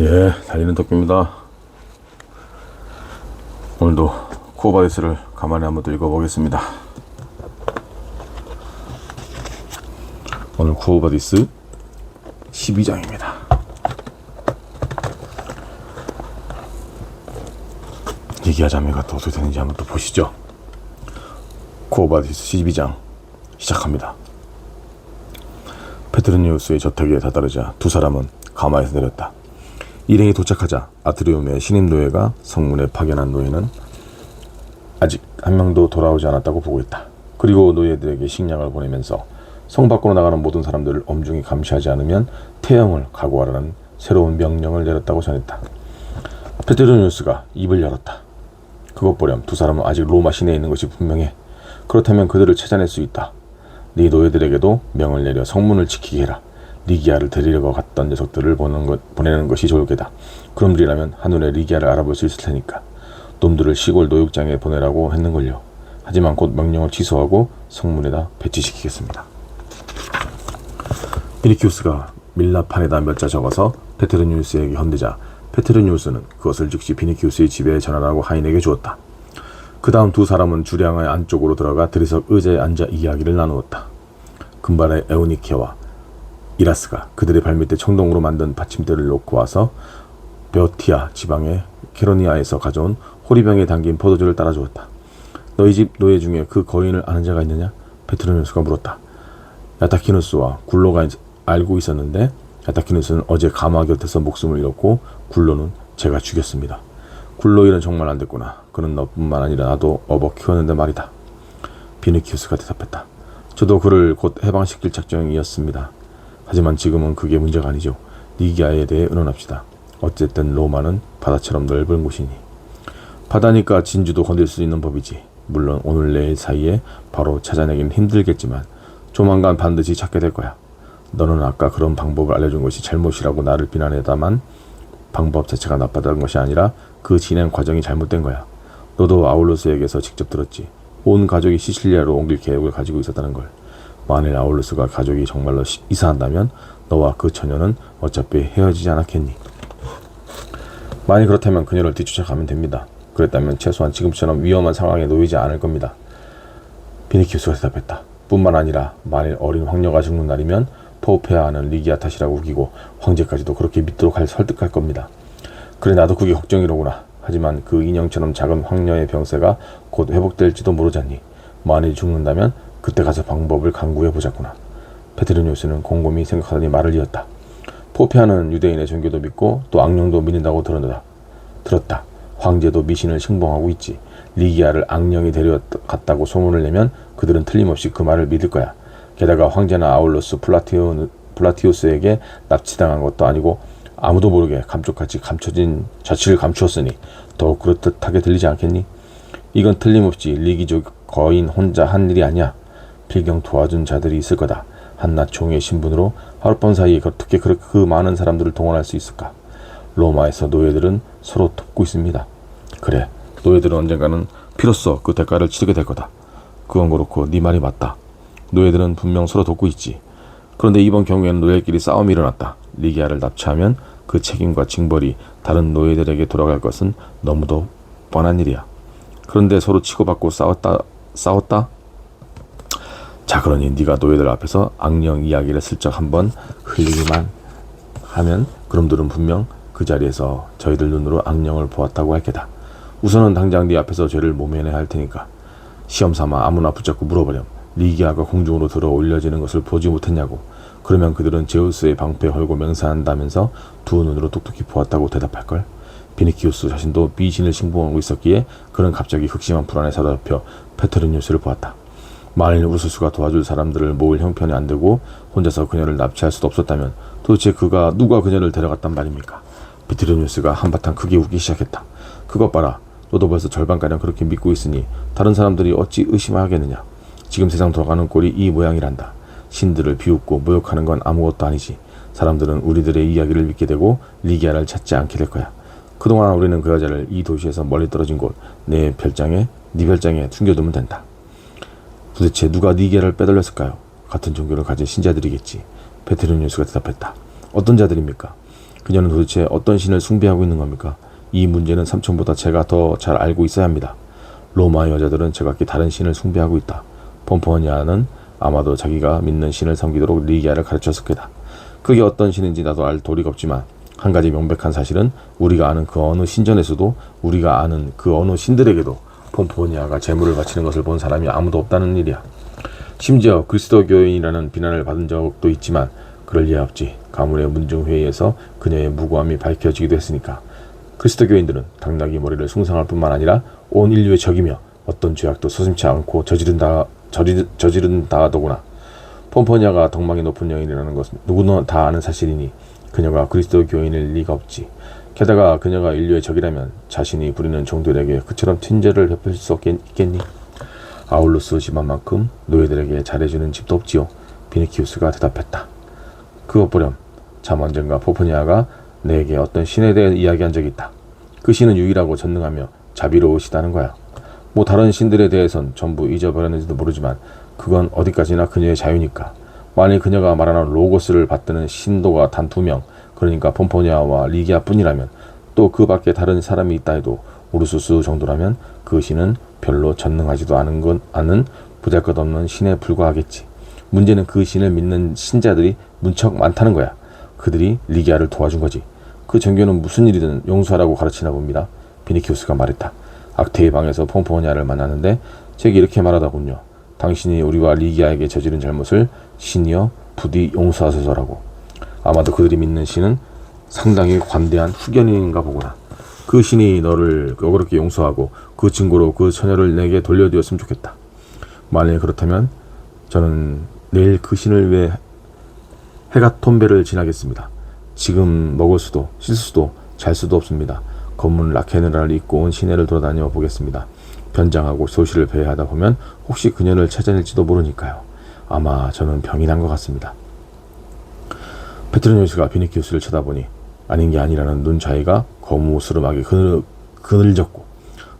예, 달리는 덕기입니다. 오늘도 코어바디스를 가만히 한번 또 읽어보겠습니다. 오늘 코어바디스 12장입니다. 얘기하자매가 또 어떻게 되는지 한번 또 보시죠. 코어바디스 12장 시작합니다. 페트르니우스의 저택에 다다르자 두 사람은 가마에서 내렸다. 일행이 도착하자 아트리움의 신임 노예가 성문에 파견한 노예는 아직 한 명도 돌아오지 않았다고 보고 있다. 그리고 노예들에게 식량을 보내면서 성 밖으로 나가는 모든 사람들을 엄중히 감시하지 않으면 태형을 각오하라는 새로운 명령을 내렸다고 전했다. 페트르니우스가 입을 열었다. 그것 보렴 두 사람은 아직 로마 시내에 있는 것이 분명해. 그렇다면 그들을 찾아낼 수 있다. 네 노예들에게도 명을 내려 성문을 지키게 해라. 리기아를 데리러 갔던 녀석들을 보는 것, 보내는 것이 좋을 게다. 그놈들이라면 한눈에 리기아를 알아볼 수 있을 테니까. 놈들을 시골 노육장에 보내라고 했는걸요. 하지만 곧 명령을 취소하고 성문에다 배치시키겠습니다. 비니키우스가 밀라판에다 몇 자 적어서 페트르니우스에게 헌대자 페트르니우스는 그것을 즉시 비니키우스의 집에 전하라고 하인에게 주었다. 그 다음 두 사람은 주량의 안쪽으로 들어가 들이석 의자에 앉아 이야기를 나누었다. 금발의 에우니케와 이라스가 그들의 발밑에 청동으로 만든 받침대를 놓고 와서 베오티아 지방의 케로니아에서 가져온 호리병에 담긴 포도주를 따라주었다. 너희 집 노예 중에 그 거인을 아는 자가 있느냐? 페트로니우스가 물었다. 야타키누스와 굴로가 있- 알고 있었는데 야타키누스는 어제 가마 곁에서 목숨을 잃었고 굴로는 제가 죽였습니다. 굴로 일은 정말 안 됐구나. 그는 너뿐만 아니라 나도 업어 키웠는데 말이다. 비니키우스가 대답했다. 저도 그를 곧 해방시킬 작정이었습니다. 하지만 지금은 그게 문제가 아니죠. 니기아에 대해 의논합시다. 어쨌든 로마는 바다처럼 넓은 곳이니. 바다니까 진주도 건들 수 있는 법이지. 물론 오늘 내일 사이에 바로 찾아내긴 힘들겠지만 조만간 반드시 찾게 될 거야. 너는 아까 그런 방법을 알려준 것이 잘못이라고 나를 비난했다만 방법 자체가 나빴다는 것이 아니라 그 진행 과정이 잘못된 거야. 너도 아울루스에게서 직접 들었지. 온 가족이 시칠리아로 옮길 계획을 가지고 있었다는 걸. 만일 아울루스가 가족이 정말로 시- 이사한다면 너와 그 처녀는 어차피 헤어지지 않았겠니? 만일 그렇다면 그녀를 뒤쫓아가면 됩니다. 그랬다면 최소한 지금처럼 위험한 상황에 놓이지 않을 겁니다. 비니키우스가 대답했다. 뿐만 아니라 만일 어린 황녀가 죽는 날이면 포페아는 리기아 탓이라고 우기고 황제까지도 그렇게 믿도록 할 설득할 겁니다. 그래 나도 그게 걱정이로구나. 하지만 그 인형처럼 작은 황녀의 병세가 곧 회복될지도 모르잖니. 만일 죽는다면 그때 가서 방법을 강구해 보자꾸나. 페트르니우스는 곰곰이 생각하더니 말을 이었다. 포페아는 유대인의 종교도 믿고 또 악령도 믿는다고 들었다. 들었다. 황제도 미신을 신봉하고 있지. 리기아를 악령이 데려갔다고 소문을 내면 그들은 틀림없이 그 말을 믿을 거야. 게다가 황제나 아울로스 플라티오, 플라티우스에게 납치당한 것도 아니고 아무도 모르게 감쪽같이 감춰진 자취를 감추었으니 더욱 그렇듯하게 들리지 않겠니? 이건 틀림없이 리기족 거인 혼자 한 일이 아니야. 필경 도와준 자들이 있을 거다. 한낱 종의 신분으로 하룻밤 사이에 어떻게 그, 그 많은 사람들을 동원할 수 있을까? 로마에서 노예들은 서로 돕고 있습니다. 그래, 노예들은 언젠가는 피로써 그 대가를 치르게 될 거다. 그건 그렇고 네 말이 맞다. 노예들은 분명 서로 돕고 있지. 그런데 이번 경우에는 노예끼리 싸움이 일어났다. 리기아를 납치하면 그 책임과 징벌이 다른 노예들에게 돌아갈 것은 너무도 뻔한 일이야. 그런데 서로 치고받고 싸웠다 싸웠다. 자 그러니 네가 노예들 앞에서 악령 이야기를 슬쩍 한번 흘리기만 하면 그놈들은 분명 그 자리에서 저희들 눈으로 악령을 보았다고 할 게다. 우선은 당장 네 앞에서 죄를 모면해야 할 테니까 시험 삼아 아무나 붙잡고 물어보렴. 리기아가 공중으로 들어 올려지는 것을 보지 못했냐고. 그러면 그들은 제우스의 방패 헐고 맹세한다면서 두 눈으로 똑똑히 보았다고 대답할걸. 비니키우스 자신도 미신을 신봉하고 있었기에 그는 갑자기 극심한 불안에 사로잡혀 페트르니우스를 보았다. 만일 우르스수가 도와줄 사람들을 모을 형편이 안 되고 혼자서 그녀를 납치할 수도 없었다면 도대체 그가 누가 그녀를 데려갔단 말입니까? 비트르니우스가 한바탕 크게 웃기 시작했다. 그것 봐라. 너도 벌써 절반가량 그렇게 믿고 있으니 다른 사람들이 어찌 의심하겠느냐. 지금 세상 돌아가는 꼴이 이 모양이란다. 신들을 비웃고 모욕하는 건 아무것도 아니지. 사람들은 우리들의 이야기를 믿게 되고 리기아를 찾지 않게 될 거야. 그동안 우리는 그 여자를 이 도시에서 멀리 떨어진 곳 내 별장에 네 별장에 숨겨두면 된다. 도대체 누가 니게를 빼돌렸을까요? 같은 종교를 가진 신자들이겠지. 페트르니우스가 대답했다. 어떤 자들입니까? 그녀는 도대체 어떤 신을 숭배하고 있는 겁니까? 이 문제는 삼촌보다 제가 더 잘 알고 있어야 합니다. 로마 여자들은 제각기 다른 신을 숭배하고 있다. 폼포니아는 아마도 자기가 믿는 신을 섬기도록 리기아를 가르쳤을 거다. 그게 어떤 신인지 나도 알 도리가 없지만 한 가지 명백한 사실은 우리가 아는 그 어느 신전에서도 우리가 아는 그 어느 신들에게도 폼포니아가 재물을 바치는 것을 본 사람이 아무도 없다는 일이야. 심지어 그리스도교인이라는 비난을 받은 적도 있지만 그럴 리 없지. 가문의 문중회의에서 그녀의 무고함이 밝혀지기도 했으니까. 그리스도교인들은 당나귀 머리를 숭상할 뿐만 아니라 온 인류의 적이며 어떤 죄악도 서슴치 않고 저지른다 저지, 저지른다더구나. 폼포니아가 덕망이 높은 여인이라는 것은 누구나 다 아는 사실이니 그녀가 그리스도 교인일 리가 없지. 게다가 그녀가 인류의 적이라면 자신이 부리는 종들에게 그처럼 친절을 베풀 수 없겠, 있겠니? 아울루스 집안만큼 노예들에게 잘해주는 집도 없지요. 비니키우스가 대답했다. 그것 보렴. 참 언젠가 포포니아가 내게 어떤 신에 대해 이야기한 적이 있다. 그 신은 유일하고 전능하며 자비로우시다는 거야. 뭐 다른 신들에 대해선 전부 잊어버렸는지도 모르지만 그건 어디까지나 그녀의 자유니까. 만일 그녀가 말하는 로고스를 받드는 신도가 단 두 명, 그러니까 폼포니아와 리기아뿐이라면 또 그 밖에 다른 사람이 있다 해도 우르수스 정도라면 그 신은 별로 전능하지도 않은 건 않은 보잘것없는 신에 불과하겠지. 문제는 그 신을 믿는 신자들이 문척 많다는 거야. 그들이 리기아를 도와준 거지. 그 정교는 무슨 일이든 용서하라고 가르치나 봅니다. 비니키우스가 말했다. 악태의 방에서 폼포니아를 만났는데 제게 이렇게 말하다군요. 당신이 우리와 리기아에게 저지른 잘못을 신이여 부디 용서하소서라고. 아마도 그들이 믿는 신은 상당히 관대한 후견인가 보구나. 그 신이 너를 어그렇게 용서하고 그 증거로 그 처녀를 내게 돌려주었으면 좋겠다. 만일 그렇다면 저는 내일 그 신을 위해 헤가톤베를 지나겠습니다. 지금 먹을 수도 쉴 수도 잘 수도 없습니다. 검은 라케느라를 입고 온 시내를 돌아다녀 보겠습니다. 변장하고 소시를 배회하다 보면 혹시 그녀를 찾아낼지도 모르니까요. 아마 저는 병이 난 것 같습니다. 페트로니우스가 비니키우스를 쳐다보니 아닌 게 아니라는 눈 차이가 거무스름하게 그늘, 그늘졌고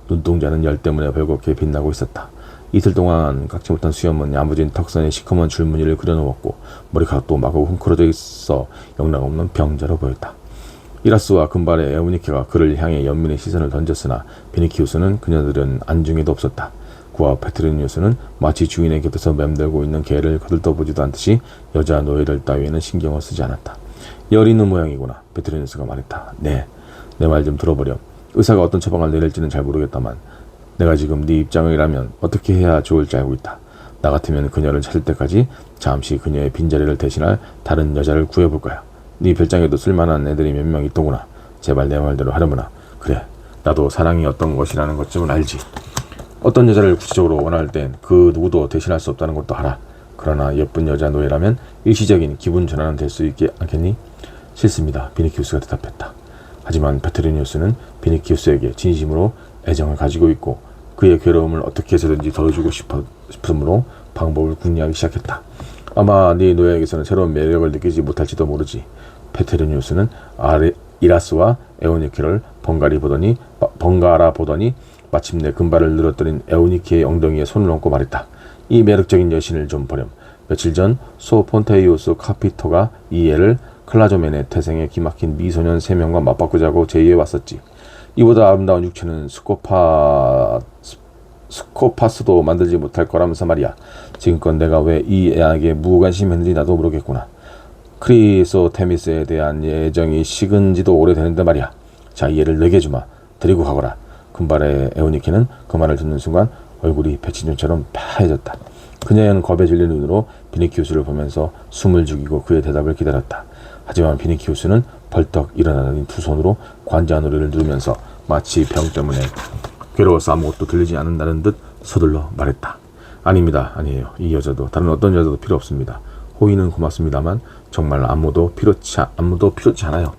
눈동자는 열 때문에 벌겋게 빛나고 있었다. 이틀 동안 깎지 못한 수염은 야무진 턱선에 시커먼 줄무늬를 그려놓았고 머리카락도 마구 헝클어져 있어 영락없는 병자로 보였다. 이라스와 금발의 에우니케가 그를 향해 연민의 시선을 던졌으나 비니키우스는 그녀들은 안중에도 없었다. 그와 페트리니우스는 마치 주인의 곁에서 맴돌고 있는 개를 거들떠보지도 않듯이 여자 노예들 따위에는 신경을 쓰지 않았다. 열이 있는 모양이구나. 페트리니우스가 말했다. 네, 내 말 좀 들어보렴. 의사가 어떤 처방을 내릴지는 잘 모르겠다만 내가 지금 네 입장이라면 어떻게 해야 좋을지 알고 있다. 나 같으면 그녀를 찾을 때까지 잠시 그녀의 빈자리를 대신할 다른 여자를 구해볼 거야. 네 별장에도 쓸만한 애들이 몇 명 있더구나. 제발 내 말대로 하려무나. 그래, 나도 사랑이 어떤 것이라는 것쯤은 알지. 어떤 여자를 구체적으로 원할 땐 그 누구도 대신할 수 없다는 것도 알아. 그러나 예쁜 여자 노예라면 일시적인 기분 전환은 될 수 있지 않겠니? 싫습니다. 비니키우스가 대답했다. 하지만 페트리니우스는 비니키우스에게 진심으로 애정을 가지고 있고 그의 괴로움을 어떻게 해서든지 덜어주고 싶어, 싶으므로 방법을 궁리하기 시작했다. 아마 네 노예에게서는 새로운 매력을 느끼지 못할지도 모르지. 페트리니우스는 아레, 이라스와 에오니케를 번갈이 보더니 번갈아 보더니 마침내 금발을 늘어뜨린 에오니케의 엉덩이에 손을 얹고 말했다. 이 매력적인 여신을 좀 보렴. 며칠 전 소폰테이우스 카피토가 이 애를 클라조멘의 태생에 기막힌 미소년 세 명과 맞바꾸자고 제의해 왔었지. 이보다 아름다운 육체는 스코파 스코파스도 만들지 못할 거라면서 말이야. 지금껏 내가 왜 이 애에게 무관심했는지 나도 모르겠구나. 크리소테미스에 대한 예정이 식은지도 오래되는데 말이야. 자, 이 애를 내게 주마. 데리고 가거라. 금발의 에오니키는 그 말을 듣는 순간 얼굴이 배치년처럼 파해졌다. 그녀는 겁에 질린 눈으로 비니키우스를 보면서 숨을 죽이고 그의 대답을 기다렸다. 하지만 비니키우스는 벌떡 일어나더니 두 손으로 관자 놀이를 누르면서 마치 병 때문에 괴로워서 아무것도 들리지 않는다는 듯 서둘러 말했다. 아닙니다. 아니에요. 이 여자도 다른 어떤 여자도 필요 없습니다. 호의는 고맙습니다만 정말 아무도 필요치 아무도 필요치 않아요.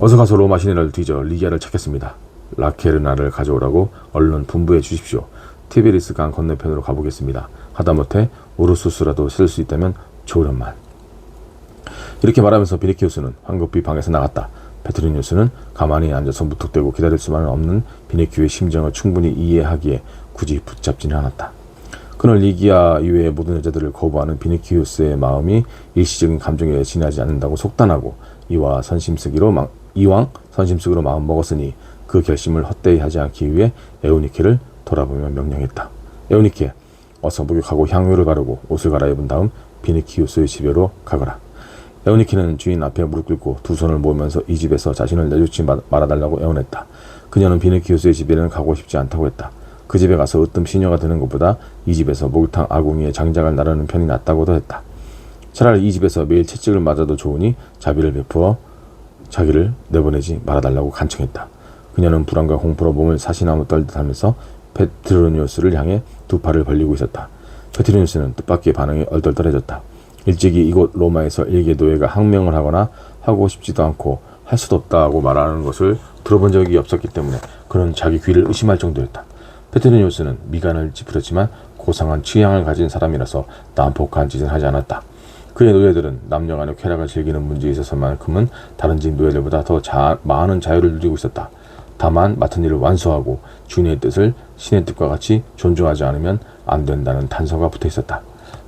어서 가서 로마 시내를 뒤져 리기아를 찾겠습니다. 라케르나를 가져오라고 얼른 분부해 주십시오. 티베리스 강 건너편으로 가보겠습니다. 하다못해 우르수스라도 쓸 수 있다면 좋으련만. 이렇게 말하면서 비니키우스는 황급히 방에서 나갔다. 페트리뉴스는 가만히 앉아서 무턱대고 기다릴 수만은 없는 비니키우의 심정을 충분히 이해하기에 굳이 붙잡지는 않았다. 그는 리기아 이외의 모든 여자들을 거부하는 비니키우스의 마음이 일시적인 감정에 지나지 않는다고 속단하고 이와 선심쓰기로 마, 이왕 선심쓰기로 마음 먹었으니 그 결심을 헛되이 하지 않기 위해 에우니케를 돌아보며 명령했다. 에우니케, 어서 목욕하고 향유를 바르고 옷을 갈아입은 다음 비니키우스의 집으로 가거라. 에우니키는 주인 앞에 무릎 꿇고 두 손을 모으면서 이 집에서 자신을 내쫓지 마- 말아달라고 애원했다. 그녀는 비니키우스의 집에는 가고 싶지 않다고 했다. 그 집에 가서 으뜸 시녀가 되는 것보다 이 집에서 목욕탕 아궁이에 장작을 나르는 편이 낫다고도 했다. 차라리 이 집에서 매일 채찍을 맞아도 좋으니 자비를 베푸어 자기를 내보내지 말아달라고 간청했다. 그녀는 불안과 공포로 몸을 사시나무 떨듯 하면서 페트로니우스를 향해 두 팔을 벌리고 있었다. 페트로니우스는 뜻밖의 반응이 얼떨떨해졌다. 일찍이 이곳 로마에서 일개 노예가 항명을 하거나 하고 싶지도 않고 할 수도 없다고 말하는 것을 들어본 적이 없었기 때문에 그는 자기 귀를 의심할 정도였다. 페트로니우스는 미간을 찌푸렸지만 고상한 취향을 가진 사람이라서 난폭한 짓을 하지 않았다. 그의 노예들은 남녀 간의 쾌락을 즐기는 문제에 있어서만큼은 다른 집 노예들보다 더 자, 많은 자유를 누리고 있었다. 다만 맡은 일을 완수하고 주인의 뜻을 신의 뜻과 같이 존중하지 않으면 안 된다는 단서가 붙어 있었다.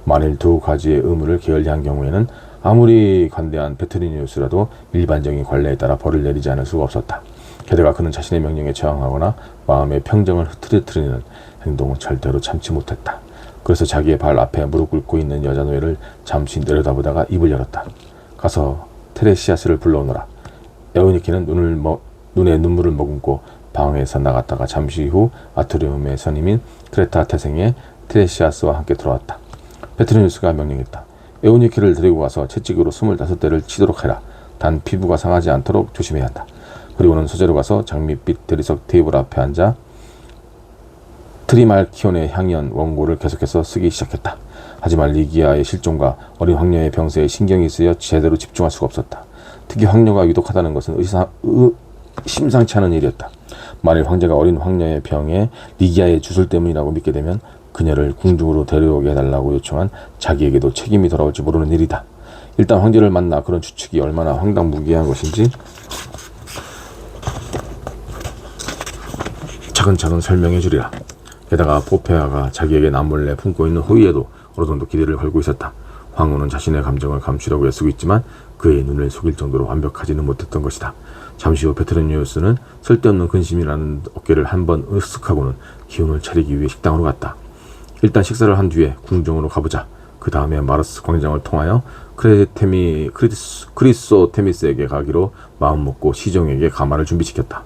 만일 두 가지의 의무를 게을리한 경우에는 아무리 관대한 페트리니우스라도 일반적인 관례에 따라 벌을 내리지 않을 수가 없었다. 게다가 그는 자신의 명령에 저항하거나 마음의 평정을 흐트러뜨리는 행동은 절대로 참지 못했다. 그래서 자기의 발 앞에 무릎 꿇고 있는 여자 노예를 잠시 내려다보다가 입을 열었다. 가서 테레시아스를 불러오너라. 에오니키는 눈을 먹, 눈에 눈물을 머금고 방에서 나갔다가 잠시 후 아트리움의 선임인 크레타 태생의 테레시아스와 함께 들어왔다. 페트리누스가 명령했다. 에오니키를 데리고 가서 채찍으로 25대를 치도록 해라. 단 피부가 상하지 않도록 조심해야 한다. 그리고는 소재로 가서 장밋빛 대리석 테이블 앞에 앉아 트리말키온의 향연 원고를 계속해서 쓰기 시작했다. 하지만 리기아의 실종과 어린 황녀의 병세에 신경이 쓰여 제대로 집중할 수가 없었다. 특히 황녀가 유독하다는 것은 의사, 의, 심상치 않은 일이었다. 만일 황제가 어린 황녀의 병에 리기아의 주술 때문이라고 믿게 되면 그녀를 궁중으로 데려오게 해달라고 요청한 자기에게도 책임이 돌아올지 모르는 일이다. 일단 황제를 만나 그런 추측이 얼마나 황당무계한 것인지 차근차근 설명해 주리라. 게다가 포페아가 자기에게 남몰래 품고 있는 호의에도 어느 정도 기대를 걸고 있었다. 황후는 자신의 감정을 감추려고 애쓰고 있지만 그의 눈을 속일 정도로 완벽하지는 못했던 것이다. 잠시 후 페트로니우스는 쓸데없는 근심이라는 어깨를 한번 으쓱하고는 기운을 차리기 위해 식당으로 갔다. 일단 식사를 한 뒤에 궁정으로 가보자. 그 다음에 마르스 광장을 통하여 크레테미 크리스, 크리소테미스에게 가기로 마음먹고 시종에게 가마를 준비시켰다.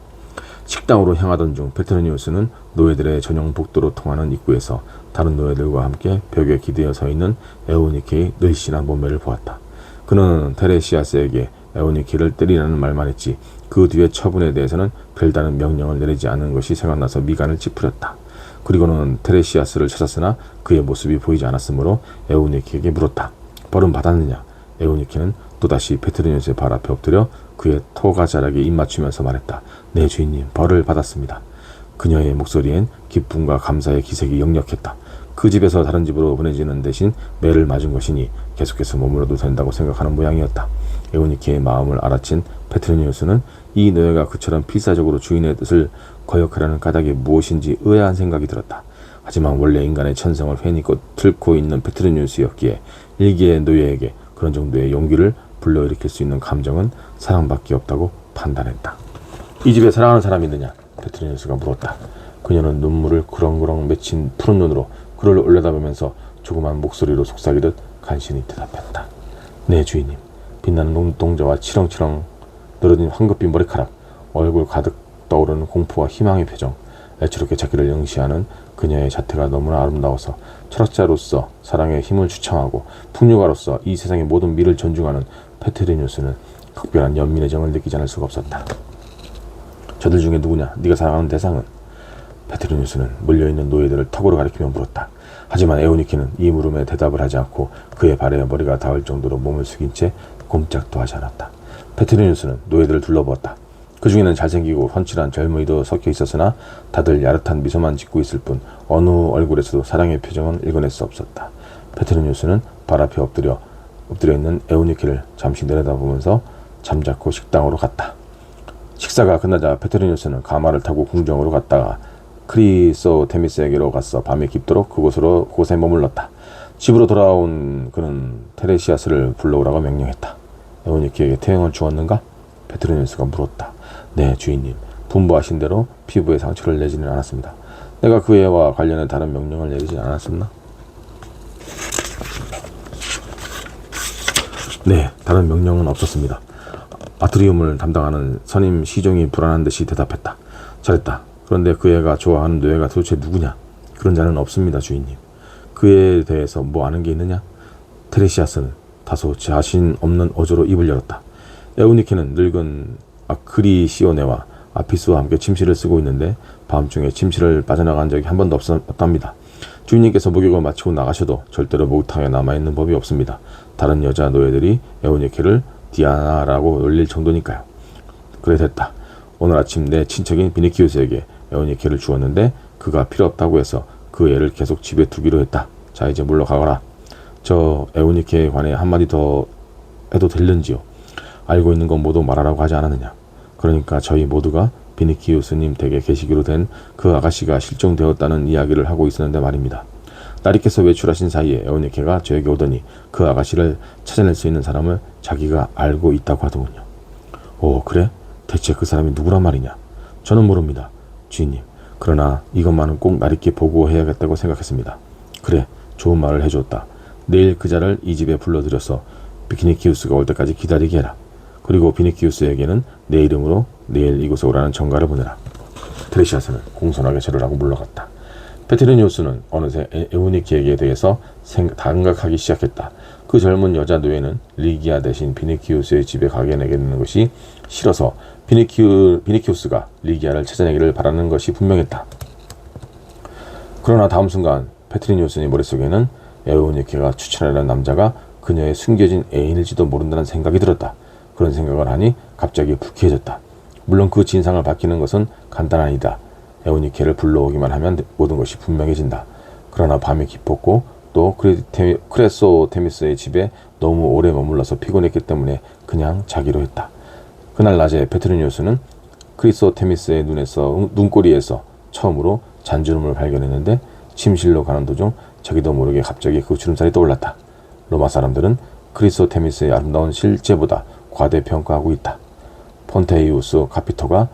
식당으로 향하던 중 페트로니우스는 노예들의 전용 복도로 통하는 입구에서 다른 노예들과 함께 벽에 기대어 서 있는 에오니케의 늘씬한 몸매를 보았다. 그는 테레시아스에게 에오니케를 때리라는 말만 했지 그 뒤의 처분에 대해서는 별다른 명령을 내리지 않은 것이 생각나서 미간을 찌푸렸다. 그리고는 테레시아스를 찾았으나 그의 모습이 보이지 않았으므로 에오니케에게 물었다. 벌은 받았느냐? 에오니케는 또다시 페트로니우스의 발 앞에 엎드려 그의 토가자락에 입 맞추면서 말했다. 네 주인님 벌을 받았습니다. 그녀의 목소리엔 기쁨과 감사의 기색이 역력했다. 그 집에서 다른 집으로 보내지는 대신 매를 맞은 것이니 계속해서 머물러도 된다고 생각하는 모양이었다. 에오니케의 마음을 알아챈 페트로니우스는 이 노예가 그처럼 필사적으로 주인의 뜻을 거역하려는 까닭이 무엇인지 의아한 생각이 들었다. 하지만 원래 인간의 천성을 훤히 뚫고 있는 페트로니우스였기에 일개의 노예에게 그런 정도의 용기를 불러일으킬 수 있는 감정은 사랑밖에 없다고 판단했다. 이 집에 사랑하는 사람이 있느냐? 페트로니우스가 물었다. 그녀는 눈물을 그렁그렁 맺힌 푸른 눈으로 그를 올려다보면서 조그만 목소리로 속삭이듯 간신히 대답했다. 네 주인님. 빛나는 눈동자와 치렁치렁 늘어진 황급빛 머리카락, 얼굴 가득 떠오르는 공포와 희망의 표정, 애처롭게 자기를 응시하는 그녀의 자태가 너무나 아름다워서 철학자로서 사랑에 힘을 추청하고 풍류가로서 이 세상의 모든 미를 존중하는 페트리뉴스는 특별한 연민의 정을 느끼지 않을 수가 없었다. 저들 중에 누구냐? 네가 사랑하는 대상은? 페트리뉴스는 물려있는 노예들을 턱으로 가리키며 물었다. 하지만 에오니키는 이 물음에 대답을 하지 않고 그의 발에 머리가 닿을 정도로 몸을 숙인 채 꼼짝도 하지 않았다. 페트리뉴스는 노예들을 둘러보았다. 그 중에는 잘생기고 훤칠한 젊은이도 섞여 있었으나 다들 야릇한 미소만 짓고 있을 뿐 어느 얼굴에서도 사랑의 표정은 읽어낼 수 없었다. 페트리뉴스는 발 앞에 엎드려 엎드려 있는 에오니키를 잠시 내려다보면서 잠자코 식당으로 갔다. 식사가 끝나자 페트리뉴스는 가마를 타고 궁정으로 갔다가 크리소테미스에게로 갔어 밤이 깊도록 그곳으로 곳에 머물렀다. 집으로 돌아온 그는 테레시아스를 불러오라고 명령했다. 에오니케에게 태형을 주었는가? 페트로니우스가 물었다. 네, 주인님. 분부하신 대로 피부에 상처를 내지는 않았습니다. 내가 그 애와 관련해 다른 명령을 내리지 않았었나? 네, 다른 명령은 없었습니다. 아트리움을 담당하는 선임 시종이 불안한 듯이 대답했다. 잘했다. 그런데 그 애가 좋아하는 뇌가 도대체 누구냐? 그런 자는 없습니다, 주인님. 그 애에 대해서 뭐 아는 게 있느냐? 테레시아스는 다소 자신 없는 어조로 입을 열었다. 에우니케는 늙은 아크리 시오네와 아피스와 함께 침실을 쓰고 있는데 밤중에 침실을 빠져나간 적이 한 번도 없었답니다. 주인님께서 목욕을 마치고 나가셔도 절대로 목욕탕에 남아있는 법이 없습니다. 다른 여자 노예들이 에우니케를 디아나라고 놀릴 정도니까요. 그래 됐다. 오늘 아침 내 친척인 비니키우스에게 에오니케를 주었는데 그가 필요 없다고 해서 그 애를 계속 집에 두기로 했다. 자 이제 물러가거라. 저 에오니케에 관해 한마디 더 해도 될는지요. 알고 있는 건 모두 말하라고 하지 않았느냐. 그러니까 저희 모두가 비니키우스님 댁에 계시기로 된 그 아가씨가 실종되었다는 이야기를 하고 있었는데 말입니다. 나리께서 외출하신 사이에 에오니케가 저에게 오더니 그 아가씨를 찾아낼 수 있는 사람을 자기가 알고 있다고 하더군요. 오 그래? 대체 그 사람이 누구란 말이냐? 저는 모릅니다. 주인님. 그러나 이것만은 꼭 나리께 보고해야겠다고 생각했습니다. 그래, 좋은 말을 해줬다. 내일 그자를 이 집에 불러들여서 비키니키우스가 올 때까지 기다리게 해라. 그리고 비니키우스에게는 내 이름으로 내일 이곳에 오라는 전가를 보내라. 트레시아스는 공손하게 절을 하고 물러갔다. 페트리니우스는 어느새 에- 에우니키에게 대해서 생각하기 시작했다. 그 젊은 여자 노예는 리기아 대신 비니키우스의 집에 가게 내겠는 것이 싫어서 비니키우, 비니키우스가 리기아를 찾아내기를 바라는 것이 분명했다. 그러나 다음 순간 페트리니우스의 머릿속에는 에우니케가 추천하는 남자가 그녀의 숨겨진 애인일지도 모른다는 생각이 들었다. 그런 생각을 하니 갑자기 불쾌해졌다. 물론 그 진상을 밝히는 것은 간단한 일이다. 에오니케를 불러오기만 하면 모든 것이 분명해진다. 그러나 밤이 깊었고 또 크레테미, 크레소 테미스의 집에 너무 오래 머물러서 피곤했기 때문에 그냥 자기로 했다. 그날 낮에 페트로니우스는 크리소 테미스의 눈에서 눈꼬리에서 처음으로 잔주름을 발견했는데 침실로 가는 도중 자기도 모르게 갑자기 그 주름살이 떠올랐다. 로마 사람들은 크리소테미스의 아름다운 실제보다 과대평가하고 있다. 폰테이우스 카피토가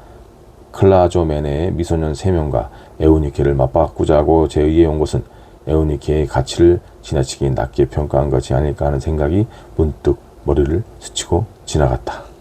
클라조메네의 미소년 3명과 에우니케를 맞바꾸자고 제의해 온 것은 에우니케의 가치를 지나치게 낮게 평가한 것이 아닐까 하는 생각이 문득 머리를 스치고 지나갔다.